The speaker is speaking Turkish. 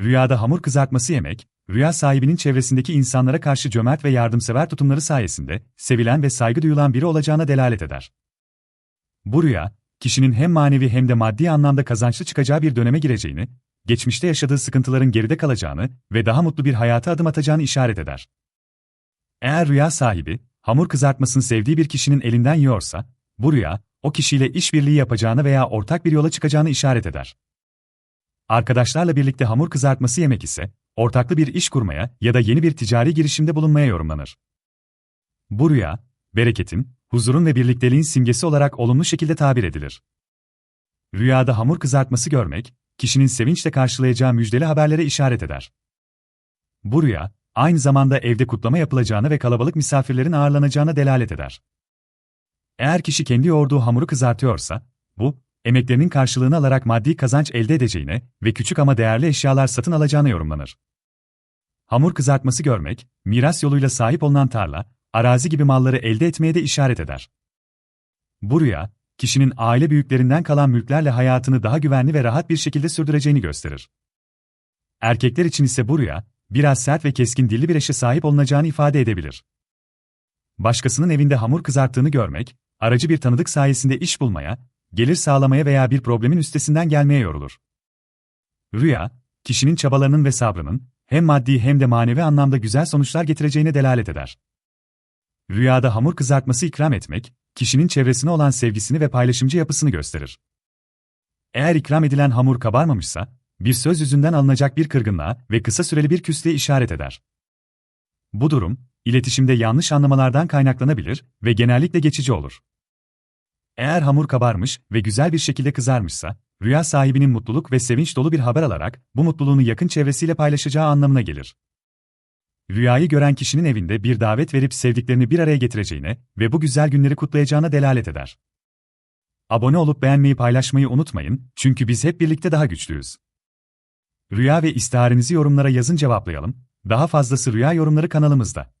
Rüyada hamur kızartması yemek, rüya sahibinin çevresindeki insanlara karşı cömert ve yardımsever tutumları sayesinde sevilen ve saygı duyulan biri olacağına delalet eder. Bu rüya, kişinin hem manevi hem de maddi anlamda kazançlı çıkacağı bir döneme gireceğini, geçmişte yaşadığı sıkıntıların geride kalacağını ve daha mutlu bir hayata adım atacağını işaret eder. Eğer rüya sahibi, hamur kızartmasını sevdiği bir kişinin elinden yiyorsa, bu rüya, o kişiyle işbirliği yapacağını veya ortak bir yola çıkacağını işaret eder. Arkadaşlarla birlikte hamur kızartması yemek ise, ortaklı bir iş kurmaya ya da yeni bir ticari girişimde bulunmaya yorumlanır. Bu rüya, bereketin, huzurun ve birlikteliğin simgesi olarak olumlu şekilde tabir edilir. Rüyada hamur kızartması görmek, kişinin sevinçle karşılayacağı müjdeli haberlere işaret eder. Bu rüya, aynı zamanda evde kutlama yapılacağına ve kalabalık misafirlerin ağırlanacağına delalet eder. Eğer kişi kendi yoğurduğu hamuru kızartıyorsa, bu, emeklerinin karşılığını alarak maddi kazanç elde edeceğine ve küçük ama değerli eşyalar satın alacağına yorumlanır. Hamur kızartması görmek, miras yoluyla sahip olunan tarla, arazi gibi malları elde etmeye de işaret eder. Bu rüya, kişinin aile büyüklerinden kalan mülklerle hayatını daha güvenli ve rahat bir şekilde sürdüreceğini gösterir. Erkekler için ise bu rüya, biraz sert ve keskin dilli bir eşe sahip olunacağını ifade edebilir. Başkasının evinde hamur kızarttığını görmek, aracı bir tanıdık sayesinde iş bulmaya, gelir sağlamaya veya bir problemin üstesinden gelmeye yorulur. Rüya, kişinin çabalarının ve sabrının, hem maddi hem de manevi anlamda güzel sonuçlar getireceğine delalet eder. Rüyada hamur kızartması ikram etmek, kişinin çevresine olan sevgisini ve paylaşımcı yapısını gösterir. Eğer ikram edilen hamur kabarmamışsa, bir söz yüzünden alınacak bir kırgınlığa ve kısa süreli bir küslüğe işaret eder. Bu durum, iletişimde yanlış anlamalardan kaynaklanabilir ve genellikle geçici olur. Eğer hamur kabarmış ve güzel bir şekilde kızarmışsa, rüya sahibinin mutluluk ve sevinç dolu bir haber alarak bu mutluluğunu yakın çevresiyle paylaşacağı anlamına gelir. Rüyayı gören kişinin evinde bir davet verip sevdiklerini bir araya getireceğine ve bu güzel günleri kutlayacağına delalet eder. Abone olup beğenmeyi paylaşmayı unutmayın çünkü biz hep birlikte daha güçlüyüz. Rüya ve istiharenizi yorumlara yazın cevaplayalım. Daha fazlası rüya yorumları kanalımızda.